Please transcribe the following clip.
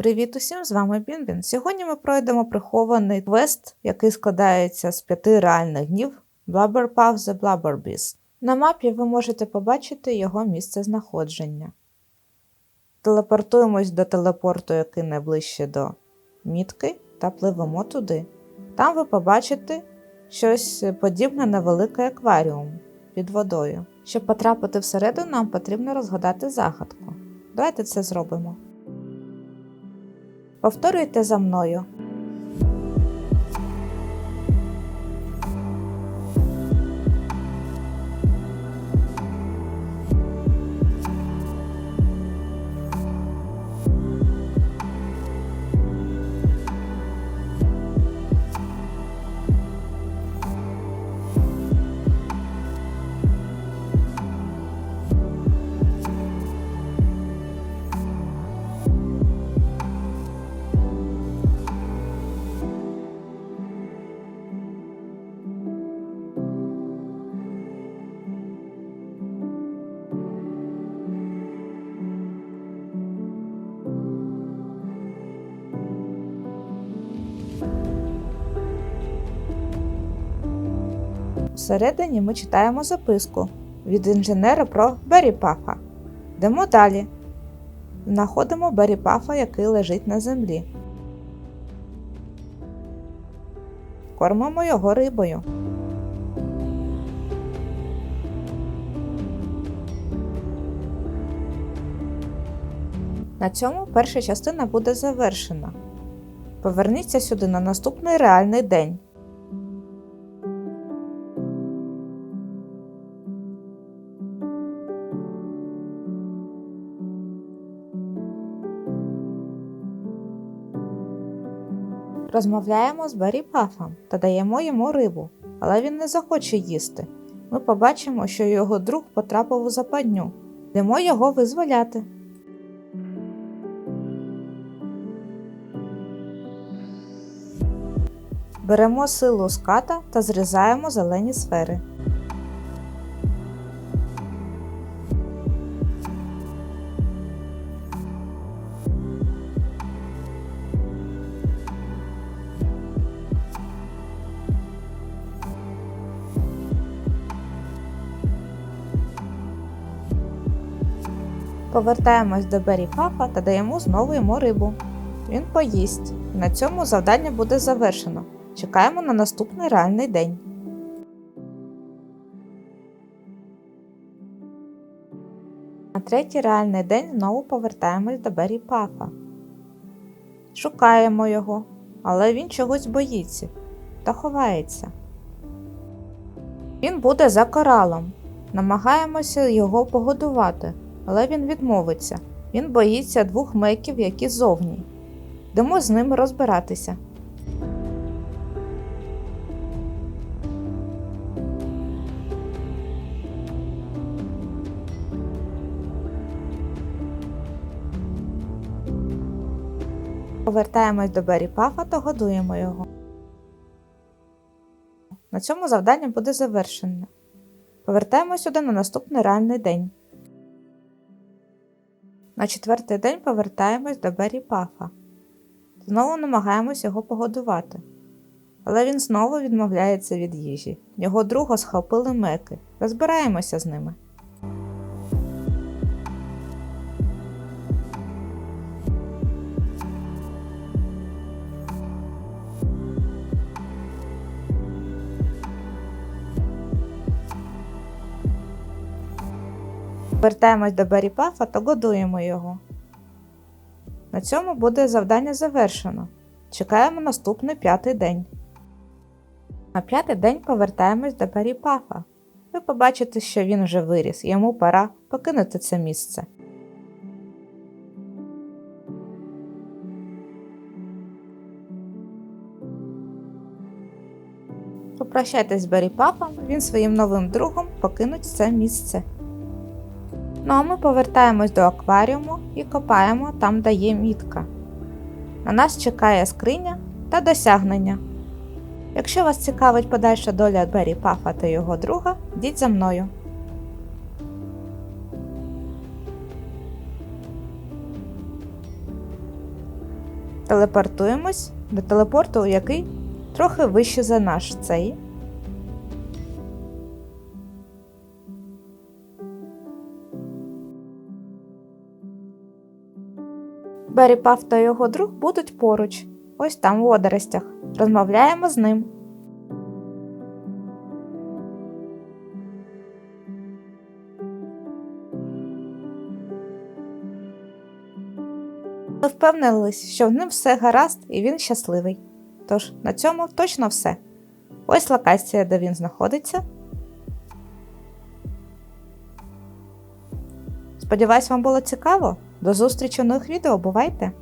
Привіт усім, з вами Бінбін. Сьогодні ми пройдемо прихований квест, який складається з п'яти реальних днів Blubberpuff The Blubberbees. На мапі ви можете побачити його місце знаходження. Телепортуємось до телепорту, який найближче до мітки, та пливемо туди. Там ви побачите щось подібне на великий акваріум під водою. Щоб потрапити всередину, нам потрібно розгадати загадку. Давайте це зробимо. Повторюйте за мною. Всередині ми читаємо записку від інженера про Беріпафа. Йдемо далі. Знаходимо Беріпафа, який лежить на землі. Кормимо його рибою. На цьому перша частина буде завершена. Поверніться сюди на наступний реальний день. Розмовляємо з Барі Пафом та даємо йому рибу, але він не захоче їсти. Ми побачимо, що його друг потрапив у западню. Йдемо його визволяти. Беремо силу ската та зрізаємо зелені сфери. Повертаємось до Бері Пафа та даємо знову йому рибу. Він поїсть. На цьому завдання буде завершено. Чекаємо на наступний реальний день. На третій реальний день знову повертаємось до Бері Пафа. Шукаємо його, але він чогось боїться та ховається. Він буде за коралом. Намагаємося його погодувати, але він відмовиться. Він боїться двох меків, які зовні. Йдемо з ними розбиратися. Повертаємось до Бері Пафа та годуємо його. На цьому завдання буде завершено. Повертаємось сюди на наступний реальний день. На четвертий день повертаємось до Бері Пафа. Знову намагаємось його погодувати. Але він знову відмовляється від їжі. Його друга схопили меки. Розбираємося з ними. Вертаємось до Бері Пафа та годуємо його. На цьому буде завдання завершено. Чекаємо наступний п'ятий день. На п'ятий день повертаємось до Бері Пафа. Ви побачите, що він вже виріс, йому пора покинути це місце. Попрощайтесь з Бері Пафом, він своїм новим другом покинуть це місце. Ну а ми повертаємось до акваріуму і копаємо там, де є мітка. На нас чекає скриня та досягнення. Якщо вас цікавить подальша доля Бері Пафа та його друга, йдіть за мною. Телепортуємось до телепорту, який трохи вище за наш цей. Бері Паф та його друг будуть поруч, ось там в водоростях. Розмовляємо з ним. Ми впевнились, що в ним все гаразд і він щасливий. Тож на цьому точно все. Ось локація, де він знаходиться. Сподіваюсь, вам було цікаво. До зустрічі у нових відео. Бувайте!